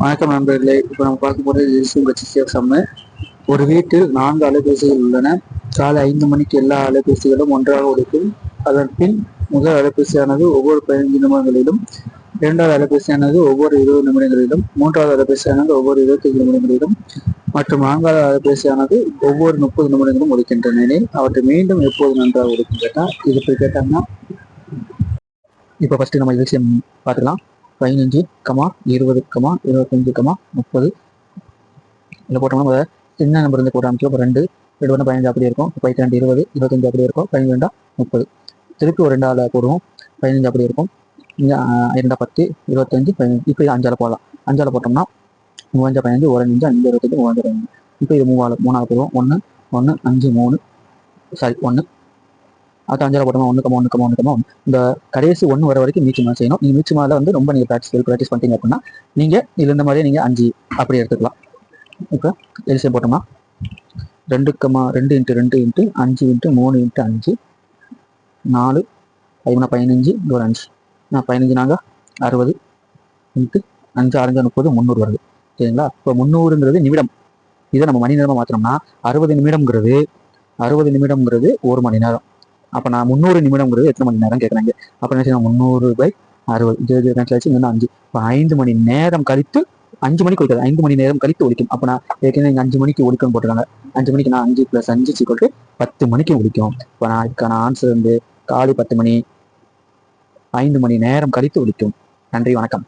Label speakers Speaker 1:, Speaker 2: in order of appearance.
Speaker 1: வணக்கம் நண்பர்களே. இப்போ நம்ம பார்க்க போகிறது சம்மு. ஒரு வீட்டில் நான்கு அலைபேசிகள் உள்ளன. காலை ஐந்து மணிக்கு எல்லா அலைபேசிகளும் ஒன்றாக ஒழிக்கும் அதன் பின் முதல் அலைபேசியானது ஒவ்வொரு பதினைந்து நிமிடங்களிலும் இரண்டாவது அலைபேசியானது ஒவ்வொரு இருபது நிமிடங்களிலும் மூன்றாவது அலைபேசியானது ஒவ்வொரு இருபத்தைந்து நிமிடங்களிலும் மற்றும் நான்காவது அலைபேசியானது ஒவ்வொரு முப்பது நிமிடங்களும் ஒழிக்கின்றன எனில் அவற்றை மீண்டும் எப்போது நன்றாக ஒழிக்கும் கேட்டால் இது போய் கேட்டாங்கன்னா இப்போ ஃபஸ்ட்டு நம்ம விஷயம் பதினஞ்சு கமா இருபது கமா இருபத்தஞ்சு கமா முப்பது. இதில் போட்டோம்னா சின்ன நம்பர் இருந்து போட்டு அமைச்சோம் இப்போ ரெண்டு ரெண்டு ஒன்று பதினஞ்சு அப்படி இருக்கும். பதினெட்டு ரெண்டு இருபது இருபத்தஞ்சு அப்படி இருக்கும். பதினஞ்சு ரெண்டா முப்பது. திருப்பி ஒரு ரெண்டாவில் போடுவோம். பதினஞ்சு அப்படி இருக்கும். இங்கே இரண்டா பத்து இருபத்தஞ்சு பதினஞ்சு இப்போ இது அஞ்சால் போடலாம். அஞ்சால் போட்டோம்னா மூவஞ்சா பதினஞ்சு ஒரு அஞ்சு அஞ்சு இருபத்தஞ்சு மூவஞ்சு பதினஞ்சு இப்போ இது மூவாள் மூணாவது போடுவோம். ஒன்று ஒன்று அஞ்சு மூணு. சாரி ஒன்று அது அஞ்சாவது போட்டோமா? ஒன்று கம்மா ஒன்று ஒன்று ஒன்று இந்த கடைசி ஒன்று வர வரைக்கும் மீச்சு செய்யணும். நீங்கள் மீச்சு மேலே வந்து ரொம்ப நீங்கள் ப்ராக்டிஸ் ப்ராக்டிஸ் பண்ணிட்டீங்க அப்படின்னா நீங்கள் இதில் இந்த மாதிரியே நீங்கள் அஞ்சு அப்படி எடுத்துக்கலாம். இப்போ எல்சியம் போட்டோமா? ரெண்டு ரெண்டு இன்ட்டு ரெண்டு இன்ட்டு அஞ்சு இன்ட்டு மூணு இன்ட்டு அஞ்சு. நாலு பதிமூணு பதினஞ்சு ஒரு அஞ்சு. நான் பதினஞ்சு நாங்கள் அறுபது இன்ட்டு அஞ்சு அரைஞ்சு முப்பது முந்நூறு வருது. சரிங்களா? இப்போ முந்நூறுங்கிறது நிமிடம். இதை நம்ம மணி நேரமாக மாற்றினோம்னா அறுபது நிமிடம்ங்கிறது அறுபது நிமிடம்ங்கிறது ஒரு மணி நேரம். அப்போ நான் முந்நூறு நிமிடம்ங்கிறது எத்தனை மணி நேரம் கேட்குறாங்க அப்போ என்ன செய்யணும்? முந்நூறு பை அறுபது. இது இது கணக்கில் இன்னும் அஞ்சு. இப்போ ஐந்து மணி நேரம் கழித்து அஞ்சு மணிக்கு ஒழிக்காது. ஐந்து மணி நேரம் கழித்து ஒழிக்கும். அப்போ நான் ஏற்கனவே இங்கே அஞ்சு மணிக்கு ஒழிக்கணும் போட்டிருக்காங்க. அஞ்சு மணிக்கு நான் அஞ்சு ப்ளஸ் அஞ்சு சிக்கோட்டு பத்து மணிக்கு ஒழிக்கும். இப்போ நான் அதுக்கான ஆன்சர் வந்து காலை பத்து மணி ஐந்து மணி நேரம் கழித்து ஒழிக்கும். நன்றி வணக்கம்.